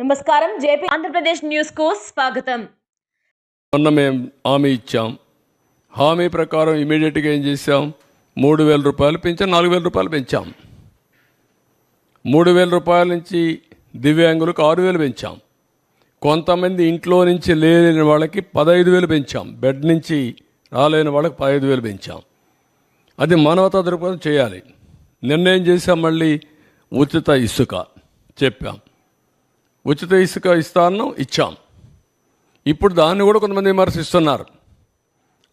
నమస్కారం. జేపీ ఆంధ్రప్రదేశ్ న్యూస్కు స్వాగతం. మొన్న మేము హామీ ఇచ్చాం. హామీ ప్రకారం ఇమీడియట్గా ఏం చేసాం మూడు వేల రూపాయలు పెంచాం నాలుగు వేల రూపాయలు పెంచాం. మూడు వేల రూపాయల నుంచి దివ్యాంగులకు ఆరు వేలు పెంచాం. కొంతమంది ఇంట్లో నుంచి లేని వాళ్ళకి పదహైదు వేలు పెంచాం. బెడ్ నుంచి రాలేని వాళ్ళకి పదహైదు వేలు పెంచాం. అది మానవతా దృక్పథం చేయాలి. నిర్ణయం చేసాం మళ్ళీ ఉచిత ఇసుక చెప్పాం. ఉచిత ఇసుక ఇస్తాను ఇచ్చాం. ఇప్పుడు దాన్ని కూడా కొంతమంది విమర్శిస్తున్నారు.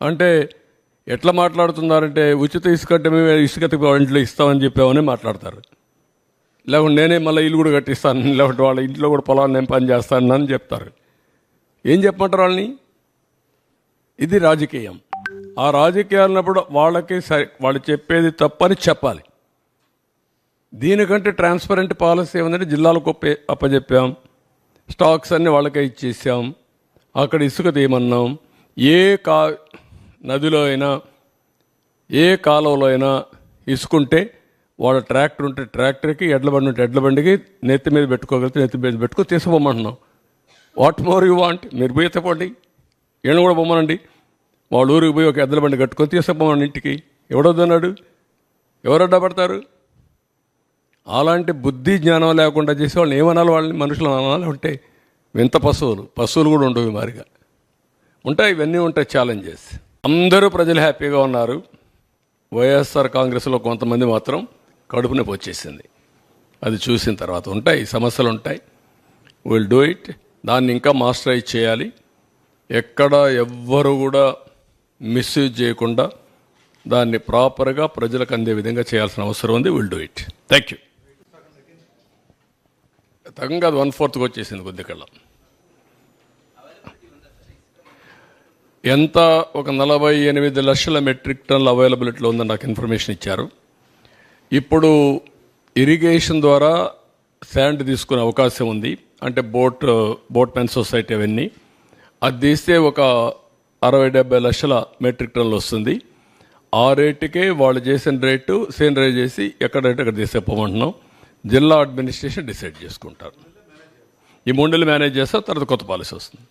అంటే ఎట్లా మాట్లాడుతున్నారంటే ఉచిత ఇసుక అంటే మేము ఇసుక ఇంట్లో ఇస్తామని చెప్పామని మాట్లాడతారు. లేకుంటే నేనే మళ్ళీ ఇల్లు కూడా కట్టిస్తాను లేకుంటే వాళ్ళ ఇంట్లో కూడా పొలాన్ని నేను పని చేస్తాను అని చెప్తారు. ఏం చెప్పమంటారు వాళ్ళని? ఇది రాజకీయం. ఆ రాజకీయాలన్నప్పుడు వాళ్ళకి సరి వాళ్ళు చెప్పేది తప్పని చెప్పాలి. దీనికంటే ట్రాన్స్పరెంట్ పాలసీ ఏమందంటే జిల్లాలకు అప్పజెప్పాం. అప్పచెప్పాం స్టాక్స్ అన్ని వాళ్ళకే ఇచ్చేసాం. అక్కడ ఇసుక తీయమన్నాం ఏ కా నదిలో అయినా ఏ కాలువలో అయినా ఇసుకుంటే వాళ్ళ ట్రాక్టర్ ఉంటే ట్రాక్టర్కి ఎడ్లబండి ఉంటే ఎడ్ల బండికి నెత్తి మీద పెట్టుకోగలిగితే నెత్తి మీద పెట్టుకో తీసుకుపోమంటున్నాం. What more you want? మీరు పోయి ఎత్తపోండి ఈయన కూడా పొమ్మనండి. వాళ్ళ ఊరికి పోయి ఒక ఎద్దుల బండి కట్టుకొని తీసుకుపోమని ఇంటికి. ఎవడొద్దన్నాడు? ఎవరు అడ్డపడతారు? అలాంటి బుద్ధి జ్ఞానం లేకుండా చేసే వాళ్ళని ఏమనాలి? వాళ్ళని మనుషులు అనాలి? ఉంటే వింత పశువులు. పశువులు కూడా ఉండవు మారిగా ఉంటాయి ఇవన్నీ ఉంటాయి ఛాలెంజెస్ అందరూ ప్రజలు హ్యాపీగా ఉన్నారు. వైఎస్ఆర్ కాంగ్రెస్లో కొంతమంది మాత్రం కడుపు నొప్పి వచ్చేసింది. అది చూసిన తర్వాత ఉంటాయి సమస్యలు ఉంటాయి. విల్ డూ ఇట్ దాన్ని ఇంకా మాస్టరైజ్ చేయాలి. ఎక్కడ ఎవ్వరు కూడా మిస్యూజ్ చేయకుండా దాన్ని ప్రాపర్గా ప్రజలకు అందే విధంగా చేయాల్సిన అవసరం ఉంది. Will do it thank you తగ్గంగా అది వన్ ఫోర్త్కి వచ్చేసింది కొద్దికల్లా ఎంత? ఒక నలభై ఎనిమిది లక్షల మెట్రిక్ టన్లు అవైలబిలిటీలో ఉందని నాకు ఇన్ఫర్మేషన్ ఇచ్చారు. ఇప్పుడు ఇరిగేషన్ ద్వారా శాండ్ తీసుకునే అవకాశం ఉంది. అంటే బోట్ బోట్ మెన్ సొసైటీ అవన్నీ. అది తీస్తే ఒక అరవై డెబ్బై లక్షల మెట్రిక్ టన్లు వస్తుంది. ఆ రేటుకే వాళ్ళు చేసిన రేటు సేమ్ చేసి ఎక్కడ రేటు అక్కడ తీసేపోమంటున్నాం. జిల్లా అడ్మినిస్ట్రేషన్ డిసైడ్ చేసుకుంటారు. ఈ మూడు నెలలు మేనేజ్ చేస్తే తర్వాత కొత్త పాలసీ వస్తుంది.